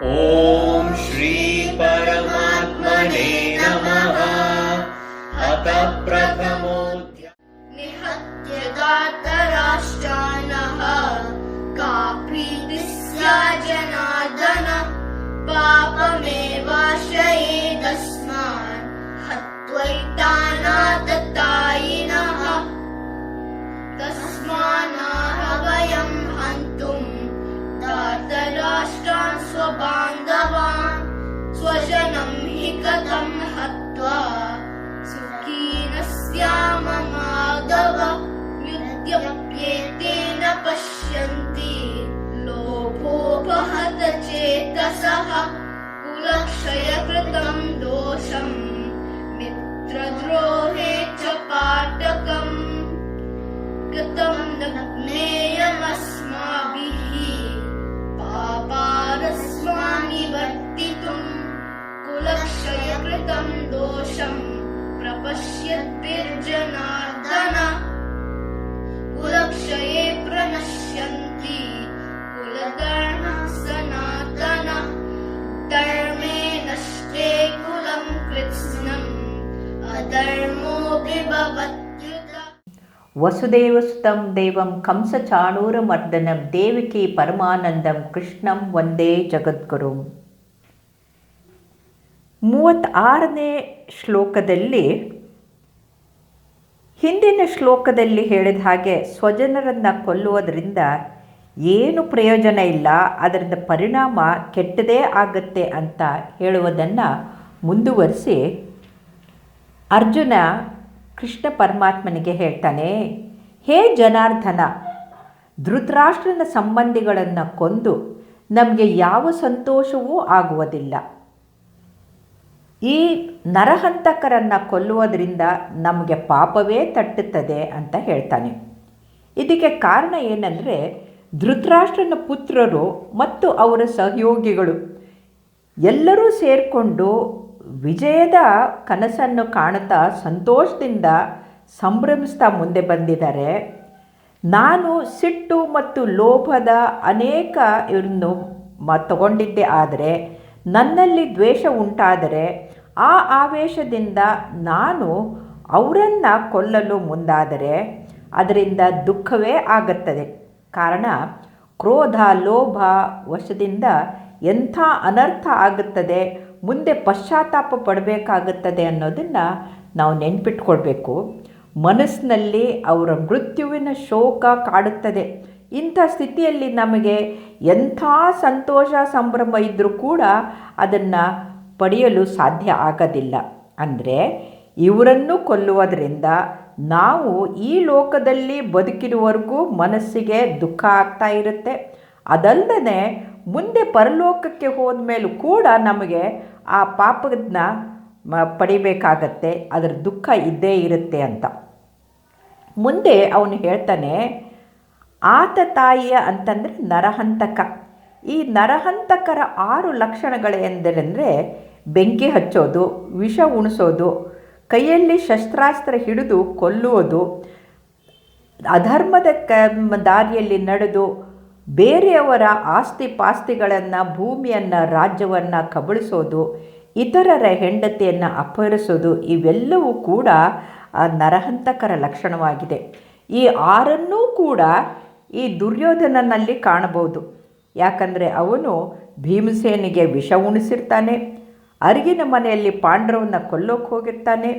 ॐ श्री परमात्मने नमः। अतः प्रथमोऽध्यायः निहत्यदातराष्ट्राणः का प्रीतिस्या जनादन जनार्दन दोषम् मित्रद्रोहे च पाटकम्। कृतं न ज्ञेयमस्माभिः पापारस्मानिवर्तितुम् कुलक्षयकृतं दोषम् प्रपश्यद्भिर्जनार्दन ವಸುದೇವ ಸುತಂ ದೇವಂ ಕಂಸ ಚಾಣೂರ ಮರ್ದನಂ ದೇವಿಕಿ ಪರಮಾನಂದಂ ಕೃಷ್ಣಂ ವಂದೇ ಜಗದ್ಗುರು ಮೂವತ್ತಾರನೇ ಶ್ಲೋಕದಲ್ಲಿ, ಹಿಂದಿನ ಶ್ಲೋಕದಲ್ಲಿ ಹೇಳಿದ ಹಾಗೆ ಸ್ವಜನರನ್ನು ಕೊಲ್ಲುವುದರಿಂದ ಏನು ಪ್ರಯೋಜನ ಇಲ್ಲ, ಅದರಿಂದ ಪರಿಣಾಮ ಕೆಟ್ಟದೇ ಆಗುತ್ತೆ ಅಂತ ಹೇಳುವುದನ್ನು ಮುಂದುವರಿಸಿ ಅರ್ಜುನ ಕೃಷ್ಣ ಪರಮಾತ್ಮನಿಗೆ ಹೇಳ್ತಾನೆ, ಹೇ ಜನಾರ್ದನ, ಧೃತರಾಷ್ಟ್ರನ ಸಂಬಂಧಿಗಳನ್ನು ಕೊಂದು ನಮಗೆ ಯಾವ ಸಂತೋಷವೂ ಆಗುವುದಿಲ್ಲ. ಈ ನರಹಂತಕರನ್ನು ಕೊಲ್ಲುವುದರಿಂದ ನಮಗೆ ಪಾಪವೇ ತಟ್ಟುತ್ತದೆ ಅಂತ ಹೇಳ್ತಾನೆ. ಇದಕ್ಕೆ ಕಾರಣ ಏನಂದರೆ, ಧೃತರಾಷ್ಟ್ರನ ಪುತ್ರರು ಮತ್ತು ಅವರ ಸಹಯೋಗಿಗಳು ಎಲ್ಲರೂ ಸೇರಿಕೊಂಡು ವಿಜಯದ ಕನಸನ್ನು ಕಾಣುತ್ತಾ ಸಂತೋಷದಿಂದ ಸಂಭ್ರಮಿಸ್ತಾ ಮುಂದೆ ಬಂದಿದ್ದಾರೆ. ನಾನು ಸಿಟ್ಟು ಮತ್ತು ಲೋಭದ ಅನೇಕ ಇವರನ್ನು ಮ ತಗೊಂಡಿದ್ದೆ. ಆದರೆ ನನ್ನಲ್ಲಿ ದ್ವೇಷ ಉಂಟಾದರೆ ಆ ಆವೇಶದಿಂದ ನಾನು ಅವರನ್ನು ಕೊಲ್ಲಲು ಮುಂದಾದರೆ ಅದರಿಂದ ದುಃಖವೇ ಆಗುತ್ತದೆ. ಕಾರಣ ಕ್ರೋಧ, ಲೋಭ, ವಶದಿಂದ ಎಂಥ ಅನರ್ಥ ಆಗುತ್ತದೆ? ಮುಂದೆ ಪಶ್ಚಾತ್ತಾಪ ಪಡಬೇಕಾಗುತ್ತದೆ ಅನ್ನೋದನ್ನು ನಾವು ನೆನ್ಪಿಟ್ಕೊಳ್ಬೇಕು. ಮನಸ್ಸಿನಲ್ಲಿ ಅವರ ಮೃತ್ಯುವಿನ ಶೋಕ ಕಾಡುತ್ತದೆ. ಇಂಥ ಸ್ಥಿತಿಯಲ್ಲಿ ನಮಗೆ ಎಂಥ ಸಂತೋಷ ಸಂಭ್ರಮ ಇದ್ದರೂ ಕೂಡ ಅದನ್ನು ಪಡೆಯಲು ಸಾಧ್ಯ ಆಗೋದಿಲ್ಲ. ಅಂದರೆ ಇವರನ್ನು ಕೊಲ್ಲುವುದರಿಂದ ನಾವು ಈ ಲೋಕದಲ್ಲಿ ಬದುಕಿರುವವರೆಗೂ ಮನಸ್ಸಿಗೆ ದುಃಖ ಆಗ್ತಾ ಇರುತ್ತೆ. ಅದಲ್ಲದೆ ಮುಂದೆ ಪರಲೋಕಕ್ಕೆ ಹೋದ ಮೇಲೂ ಕೂಡ ನಮಗೆ ಆ ಪಾಪದನ್ನ ಪಡಿಬೇಕಾಗತ್ತೆ, ಅದರ ದುಃಖ ಇದ್ದೇ ಇರುತ್ತೆ ಅಂತ. ಮುಂದೆ ಅವನು ಹೇಳ್ತಾನೆ, ಆತ ತಾಯಿಯ ಅಂತಂದರೆ ನರಹಂತಕ. ಈ ನರಹಂತಕರ ಆರು ಲಕ್ಷಣಗಳೆಂದರೆಂದರೆ ಬೆಂಕಿ ಹಚ್ಚೋದು, ವಿಷ ಉಣಿಸೋದು, ಕೈಯಲ್ಲಿ ಶಸ್ತ್ರಾಸ್ತ್ರ ಹಿಡಿದು ಕೊಲ್ಲುವುದು, ಅಧರ್ಮದ ಕ ದಾರಿಯಲ್ಲಿ ನಡೆದು ಬೇರೆಯವರ ಆಸ್ತಿ ಪಾಸ್ತಿಗಳನ್ನು ಭೂಮಿಯನ್ನು, ರಾಜ್ಯವನ್ನು ಕಬಳಿಸೋದು, ಇತರರ ಹೆಂಡತಿಯನ್ನು ಅಪಹರಿಸೋದು, ಇವೆಲ್ಲವೂ ಕೂಡ ನರಹಂತಕರ ಲಕ್ಷಣವಾಗಿದೆ. ಈ ಆರನ್ನೂ ಕೂಡ ಈ ದುರ್ಯೋಧನನಲ್ಲಿ ಕಾಣಬಹುದು. ಯಾಕಂದರೆ ಅವನು ಭೀಮಸೇನಿಗೆ ವಿಷ ಉಣಿಸಿರ್ತಾನೆ, ಅರಿಗಿನ ಮನೆಯಲ್ಲಿ ಪಾಂಡವನ್ನ ಕೊಲ್ಲೋಕೆ ಹೋಗಿರ್ತಾನೆ,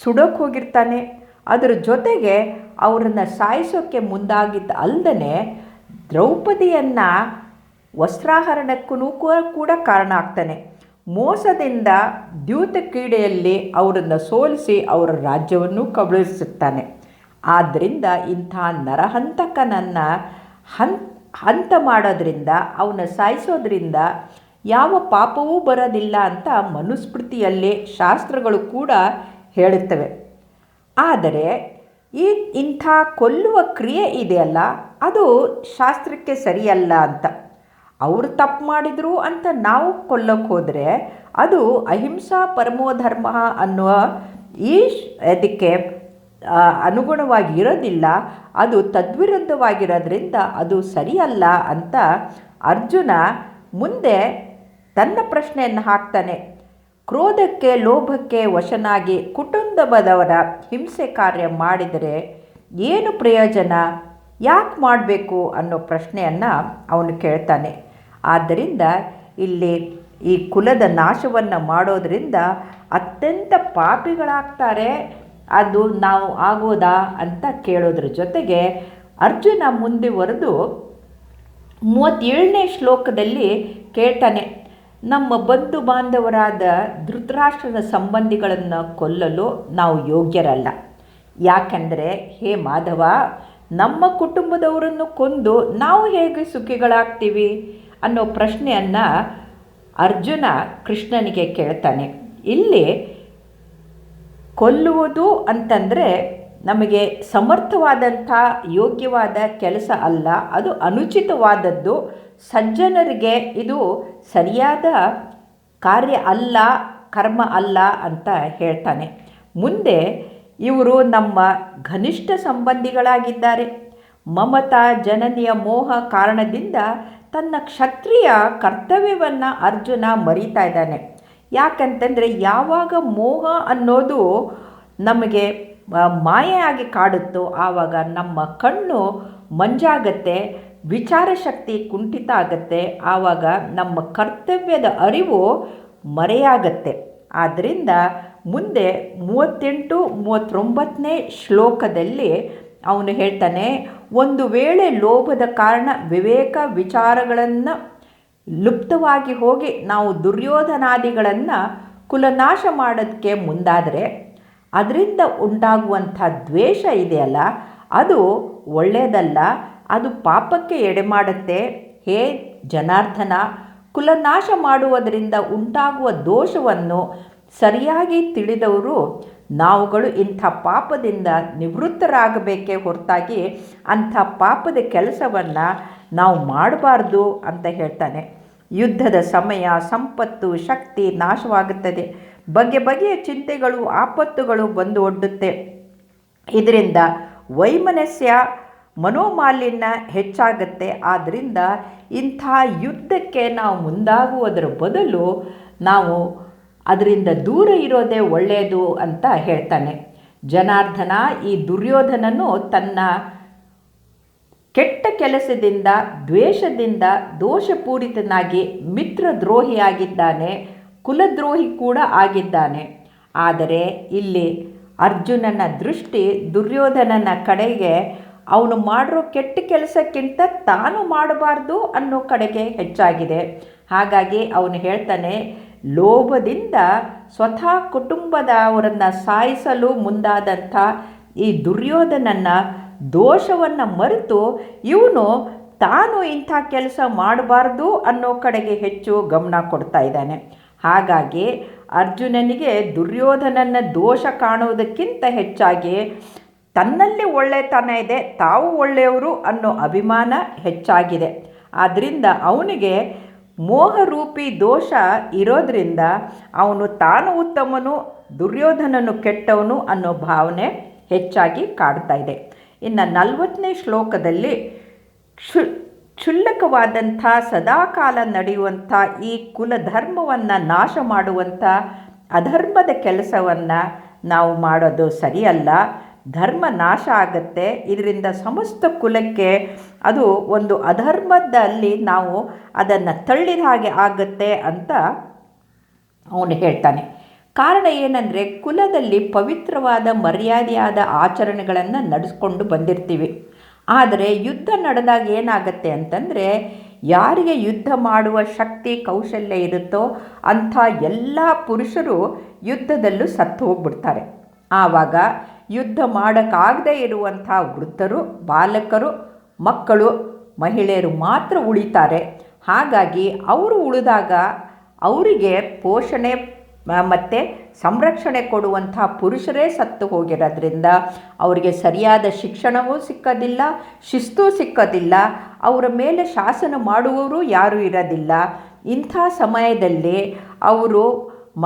ಸುಡೋಕೆ ಹೋಗಿರ್ತಾನೆ. ಅದರ ಜೊತೆಗೆ ಅವರನ್ನು ಸಾಯಿಸೋಕ್ಕೆ ಮುಂದಾಗಿದ್ದ ಅಲ್ಲದೆ ದ್ರೌಪದಿಯನ್ನು ವಸ್ತ್ರಾಹರಣಕ್ಕೂ ಕೂಡ ಕಾರಣ ಆಗ್ತಾನೆ. ಮೋಸದಿಂದ ದ್ಯೂತ ಕ್ರೀಡೆಯಲ್ಲಿ ಅವರನ್ನು ಸೋಲಿಸಿ ಅವರ ರಾಜ್ಯವನ್ನು ಕಬಳಿಸುತ್ತಾನೆ. ಆದ್ದರಿಂದ ಇಂಥ ನರಹಂತಕನನ್ನು ಹನ್, ಹಂತ ಮಾಡೋದ್ರಿಂದ, ಅವನ ಸಾಯಿಸೋದ್ರಿಂದ ಯಾವ ಪಾಪವೂ ಬರೋದಿಲ್ಲ ಅಂತ ಮನುಸ್ಮೃತಿಯಲ್ಲೇ ಶಾಸ್ತ್ರಗಳು ಕೂಡ ಹೇಳುತ್ತವೆ. ಆದರೆ ಈ ಇಂಥ ಕೊಲ್ಲುವ ಕ್ರಿಯೆ ಇದೆಯಲ್ಲ, ಅದು ಶಾಸ್ತ್ರಕ್ಕೆ ಸರಿಯಲ್ಲ ಅಂತ. ಅವರು ತಪ್ಪು ಮಾಡಿದರು ಅಂತ ನಾವು ಕೊಲ್ಲಕ್ಕೆ ಹೋದರೆ ಅದು ಅಹಿಂಸಾ ಪರಮೋ ಧರ್ಮ ಅನ್ನುವ ಈ ಇದಕ್ಕೆ ಅನುಗುಣವಾಗಿ ಇರೋದಿಲ್ಲ, ಅದು ತದ್ವಿರುದ್ಧವಾಗಿರೋದ್ರಿಂದ ಅದು ಸರಿಯಲ್ಲ ಅಂತ ಅರ್ಜುನ ಮುಂದೆ ತನ್ನ ಪ್ರಶ್ನೆಯನ್ನು ಹಾಕ್ತಾನೆ. ಕ್ರೋಧಕ್ಕೆ, ಲೋಭಕ್ಕೆ ವಶನಾಗಿ ಕುಟುಂಬದವರ ಹಿಂಸೆ ಕಾರ್ಯ ಮಾಡಿದರೆ ಏನು ಪ್ರಯೋಜನ? ಯಾಕೆ ಮಾಡಬೇಕು ಅನ್ನೋ ಪ್ರಶ್ನೆಯನ್ನು ಅವನು ಕೇಳ್ತಾನೆ. ಆದ್ದರಿಂದ ಇಲ್ಲಿ ಈ ಕುಲದ ನಾಶವನ್ನು ಮಾಡೋದರಿಂದ ಅತ್ಯಂತ ಪಾಪಿಗಳಾಗ್ತಾರೆ. ಅದು ನಾವು ಆಗೋದಾ ಅಂತ ಕೇಳೋದ್ರ ಜೊತೆಗೆ ಅರ್ಜುನ ಮುಂದುವರೆದು ಮೂವತ್ತೇಳನೇ ಶ್ಲೋಕದಲ್ಲಿ ಕೇಳ್ತಾನೆ. ನಮ್ಮ ಬಂಧು ಬಾಂಧವರಾದ ಧೃತರಾಷ್ಟ್ರದ ಸಂಬಂಧಿಗಳನ್ನು ಕೊಲ್ಲಲು ನಾವು ಯೋಗ್ಯರಲ್ಲ. ಯಾಕೆಂದರೆ, ಹೇ ಮಾಧವ, ನಮ್ಮ ಕುಟುಂಬದವರನ್ನು ಕೊಂದು ನಾವು ಹೇಗೆ ಸುಖಿಗಳಾಗ್ತೀವಿ ಅನ್ನೋ ಪ್ರಶ್ನೆಯನ್ನು ಅರ್ಜುನ ಕೃಷ್ಣನಿಗೆ ಕೇಳ್ತಾನೆ. ಇಲ್ಲಿ ಕೊಲ್ಲುವುದು ಅಂತಂದರೆ ನಮಗೆ ಸಮರ್ಥವಾದಂಥ ಯೋಗ್ಯವಾದ ಕೆಲಸ ಅಲ್ಲ, ಅದು ಅನುಚಿತವಾದದ್ದು. ಸಜ್ಜನರಿಗೆ ಇದು ಸರಿಯಾದ ಕಾರ್ಯ ಅಲ್ಲ, ಕರ್ಮ ಅಲ್ಲ ಅಂತ ಹೇಳ್ತಾನೆ. ಮುಂದೆ ಇವರು ನಮ್ಮ ಘನಿಷ್ಠ ಸಂಬಂಧಿಗಳಾಗಿದ್ದಾರೆ. ಮಮತಾ ಜನನಿಯ ಮೋಹ ಕಾರಣದಿಂದ ತನ್ನ ಕ್ಷತ್ರಿಯ ಕರ್ತವ್ಯವನ್ನು ಅರ್ಜುನ ಮರೀತಾ ಇದ್ದಾನೆ. ಯಾಕಂತಂದರೆ ಯಾವಾಗ ಮೋಹ ಅನ್ನೋದು ನಮಗೆ ಮಾಯೆಯಾಗಿ ಕಾಡುತ್ತೋ ಆವಾಗ ನಮ್ಮ ಕಣ್ಣು ಮಂಜಾಗತ್ತೆ, ವಿಚಾರ ಶಕ್ತಿ ಕುಂಠಿತ ಆಗತ್ತೆ, ಆವಾಗ ನಮ್ಮ ಕರ್ತವ್ಯದ ಅರಿವು ಮರೆಯಾಗತ್ತೆ. ಆದ್ದರಿಂದ ಮುಂದೆ ಮೂವತ್ತೆಂಟು ಮೂವತ್ತೊಂಬತ್ತನೇ ಶ್ಲೋಕದಲ್ಲಿ ಅವನು ಹೇಳ್ತಾನೆ, ಒಂದು ವೇಳೆ ಲೋಭದ ಕಾರಣ ವಿವೇಕ ವಿಚಾರಗಳನ್ನು ಲುಪ್ತವಾಗಿ ಹೋಗಿ ನಾವು ದುರ್ಯೋಧನಾದಿಗಳನ್ನು ಕುಲನಾಶ ಮಾಡೋದಕ್ಕೆ ಮುಂದಾದರೆ ಅದರಿಂದ ಉಂಟಾಗುವಂಥ ದ್ವೇಷ ಇದೆಯಲ್ಲ ಅದು ಒಳ್ಳೆಯದಲ್ಲ. ಅದು ಪಾಪಕ್ಕೆ ಎಡೆ ಮಾಡುತ್ತೆ ಹೇ ಜನಾರ್ಧನ ಕುಲನಾಶ ಮಾಡುವುದರಿಂದ ಉಂಟಾಗುವ ದೋಷವನ್ನು ಸರಿಯಾಗಿ ತಿಳಿದವರು ನಾವುಗಳು ಇಂಥ ಪಾಪದಿಂದ ನಿವೃತ್ತರಾಗಬೇಕೇ ಹೊರತಾಗಿ ಅಂಥ ಪಾಪದ ಕೆಲಸವನ್ನು ನಾವು ಮಾಡಬಾರ್ದು ಅಂತ ಹೇಳ್ತಾನೆ. ಯುದ್ಧದ ಸಮಯ, ಸಂಪತ್ತು, ಶಕ್ತಿ ನಾಶವಾಗುತ್ತದೆ. ಬಗೆ ಬಗೆಯ ಚಿಂತೆಗಳು, ಆಪತ್ತುಗಳು ಬಂದು ಒಡ್ಡುತ್ತೆ. ಇದರಿಂದ ವೈಮನಸ್ಯ ಮನೋಮಾಲಿನ್ಯ ಹೆಚ್ಚಾಗುತ್ತೆ. ಆದ್ದರಿಂದ ಇಂಥ ಯುದ್ಧಕ್ಕೆ ನಾವು ಮುಂದಾಗುವುದರ ಬದಲು ನಾವು ಅದರಿಂದ ದೂರ ಇರೋದೇ ಒಳ್ಳೆಯದು ಅಂತ ಹೇಳ್ತಾನೆ. ಜನಾರ್ದನ ಈ ದುರ್ಯೋಧನನು ತನ್ನ ಕೆಟ್ಟ ಕೆಲಸದಿಂದ, ದ್ವೇಷದಿಂದ ದೋಷಪೂರಿತನಾಗಿ ಮಿತ್ರದ್ರೋಹಿಯಾಗಿದ್ದಾನೆ. ಕುಲದ್ರೋಹಿ ಕೂಡ ಆಗಿದ್ದಾನೆ. ಆದರೆ ಇಲ್ಲಿ ಅರ್ಜುನನ ದೃಷ್ಟಿ ದುರ್ಯೋಧನನ ಕಡೆಗೆ, ಅವನು ಮಾಡಿರೋ ಕೆಟ್ಟ ಕೆಲಸಕ್ಕಿಂತ ತಾನು ಮಾಡಬಾರ್ದು ಅನ್ನೋ ಕಡೆಗೆ ಹೆಚ್ಚಾಗಿದೆ. ಹಾಗಾಗಿ ಅವನು ಹೇಳ್ತಾನೆ, ಲೋಭದಿಂದ ಸ್ವತಃ ಕುಟುಂಬದವರನ್ನು ಸಾಯಿಸಲು ಮುಂದಾದಂಥ ಈ ದುರ್ಯೋಧನನ ದೋಷವನ್ನು ಮರೆತು ಇವನು ತಾನು ಇಂಥ ಕೆಲಸ ಮಾಡಬಾರ್ದು ಅನ್ನೋ ಕಡೆಗೆ ಹೆಚ್ಚು ಗಮನ ಕೊಡ್ತಾ ಇದ್ದಾನೆ. ಹಾಗಾಗಿ ಅರ್ಜುನನಿಗೆ ದುರ್ಯೋಧನನ ದೋಷ ಕಾಣುವುದಕ್ಕಿಂತ ಹೆಚ್ಚಾಗಿ ತನ್ನಲ್ಲಿ ಒಳ್ಳೆತನ ಇದೆ, ತಾವು ಒಳ್ಳೆಯವರು ಅನ್ನೋ ಅಭಿಮಾನ ಹೆಚ್ಚಾಗಿದೆ. ಆದ್ದರಿಂದ ಅವನಿಗೆ ಮೋಹರೂಪಿ ದೋಷ ಇರೋದರಿಂದ ಅವನು ತಾನು ಉತ್ತಮನು, ದುರ್ಯೋಧನನು ಕೆಟ್ಟವನು ಅನ್ನೋ ಭಾವನೆ ಹೆಚ್ಚಾಗಿ ಕಾಡ್ತಾ ಇದೆ. ಇನ್ನು ನಲವತ್ತನೇ ಶ್ಲೋಕದಲ್ಲಿ ಕ್ಷುಲ್ಲಕವಾದಂಥ ಸದಾಕಾಲ ನಡೆಯುವಂಥ ಈ ಕುಲಧರ್ಮವನ್ನು ನಾಶ ಮಾಡುವಂಥ ಅಧರ್ಮದ ಕೆಲಸವನ್ನು ನಾವು ಮಾಡೋದು ಸರಿಯಲ್ಲ. ಧರ್ಮ ನಾಶ ಆಗುತ್ತೆ. ಇದರಿಂದ ಸಮಸ್ತ ಕುಲಕ್ಕೆ ಅದು ಒಂದು ಅಧರ್ಮದಲ್ಲಿ ನಾವು ಅದನ್ನು ತಳ್ಳಿದ ಹಾಗೆ ಆಗುತ್ತೆ ಅಂತ ಅವನು ಹೇಳ್ತಾನೆ. ಕಾರಣ ಏನಂದರೆ ಕುಲದಲ್ಲಿ ಪವಿತ್ರವಾದ ಮರ್ಯಾದೆಯಾದ ಆಚರಣೆಗಳನ್ನು ನಡೆಸ್ಕೊಂಡು ಬಂದಿರ್ತೀವಿ. ಆದರೆ ಯುದ್ಧ ನಡೆದಾಗ ಏನಾಗತ್ತೆ ಅಂತಂದರೆ, ಯಾರಿಗೆ ಯುದ್ಧ ಮಾಡುವ ಶಕ್ತಿ, ಕೌಶಲ್ಯ ಇರುತ್ತೋ ಅಂಥ ಎಲ್ಲ ಪುರುಷರು ಯುದ್ಧದಲ್ಲೂ ಸತ್ತು ಹೋಗ್ಬಿಡ್ತಾರೆ. ಆವಾಗ ಯುದ್ಧ ಮಾಡೋಕ್ಕಾಗದೇ ಇರುವಂಥ ವೃದ್ಧರು, ಬಾಲಕರು, ಮಕ್ಕಳು, ಮಹಿಳೆಯರು ಮಾತ್ರ ಉಳಿತಾರೆ. ಹಾಗಾಗಿ ಅವರು ಉಳಿದಾಗ ಅವರಿಗೆ ಪೋಷಣೆ ಮತ್ತು ಸಂರಕ್ಷಣೆ ಕೊಡುವಂಥ ಪುರುಷರೇ ಸತ್ತು ಹೋಗಿರೋದ್ರಿಂದ ಅವರಿಗೆ ಸರಿಯಾದ ಶಿಕ್ಷಣವೂ ಸಿಕ್ಕೋದಿಲ್ಲ, ಶಿಸ್ತು ಸಿಕ್ಕೋದಿಲ್ಲ, ಅವರ ಮೇಲೆ ಶಾಸನ ಮಾಡುವವರು ಯಾರೂ ಇರೋದಿಲ್ಲ. ಇಂಥ ಸಮಯದಲ್ಲಿ ಅವರು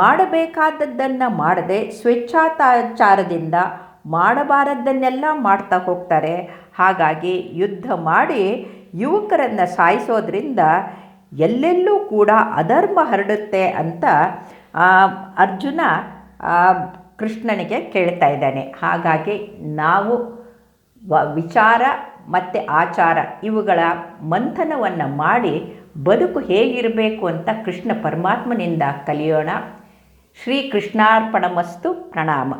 ಮಾಡಬೇಕಾದದ್ದನ್ನು ಮಾಡದೆ ಸ್ವೇಚ್ಛಾತಾಚಾರದಿಂದ ಮಾಡಬಾರದ್ದನ್ನೆಲ್ಲ ಮಾಡ್ತಾ ಹೋಗ್ತಾರೆ. ಹಾಗಾಗಿ ಯುದ್ಧ ಮಾಡಿ ಯುವಕರನ್ನು ಸಾಯಿಸೋದ್ರಿಂದ ಎಲ್ಲೆಲ್ಲೂ ಕೂಡ ಅಧರ್ಮ ಹರಡುತ್ತೆ ಅಂತ ಅರ್ಜುನ ಕೃಷ್ಣನಿಗೆ ಕೇಳ್ತಾ ಇದ್ದಾನೆ. ಹಾಗಾಗಿ ನಾವು ವಿಚಾರ ಮತ್ತು ಆಚಾರ ಇವುಗಳ ಮಂಥನವನ್ನು ಮಾಡಿ ಬದುಕು ಹೇಗಿರಬೇಕು ಅಂತ ಕೃಷ್ಣ ಪರಮಾತ್ಮನಿಂದ ಕಲಿಯೋಣ. ಶ್ರೀ ಕೃಷ್ಣಾರ್ಪಣಮಸ್ತು ಪ್ರಣಾಮ.